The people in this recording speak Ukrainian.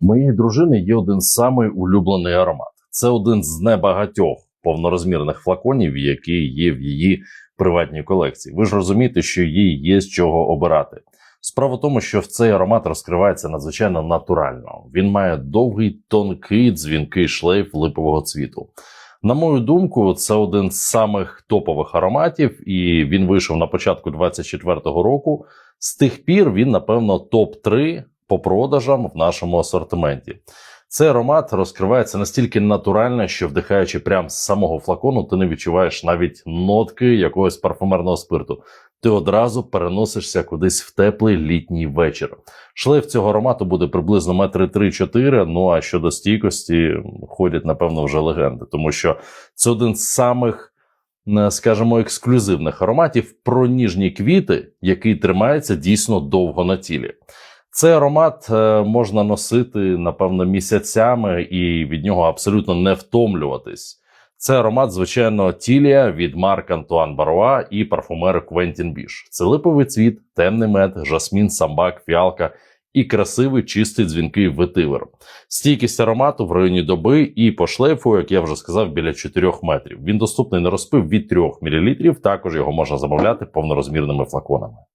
Моєї дружини є один самий улюблений аромат. Це один з небагатьох повнорозмірних флаконів, які є в її приватній колекції. Ви ж розумієте, що їй є з чого обирати. Справа в тому, що в цей аромат розкривається надзвичайно натурально. Він має довгий, тонкий, дзвінкий шлейф липового цвіту. На мою думку, це один з самих топових ароматів, і він вийшов на початку 24-го року. З тих пір він, напевно, топ-3 по продажам в нашому асортименті. Цей аромат розкривається настільки натурально, що вдихаючи прямо з самого флакону, ти не відчуваєш навіть нотки якогось парфумерного спирту. Ти одразу переносишся кудись в теплий літній вечір. Шлейф цього аромату буде приблизно метри 3-4, Ну а щодо стійкості ходять, напевно, вже легенди, тому що це один з самих, е, скажімо, ексклюзивних ароматів про ніжні квіти, який тримається дійсно довго на тілі. Цей аромат е, можна носити, напевно, місяцями і від нього абсолютно не втомлюватись. Це аромат, звичайно, тілія від Марк Антуан Баруа і парфумер Квентін Біш. Це липовий цвіт, темний мед, жасмін, самбак, фіалка і красивий чистий дзвінкий ветивер. Стійкість аромату в районі доби і по шлейфу, як я вже сказав, біля 4 метрів. Він доступний на розпив від 3 мл, також його можна замовляти повнорозмірними флаконами.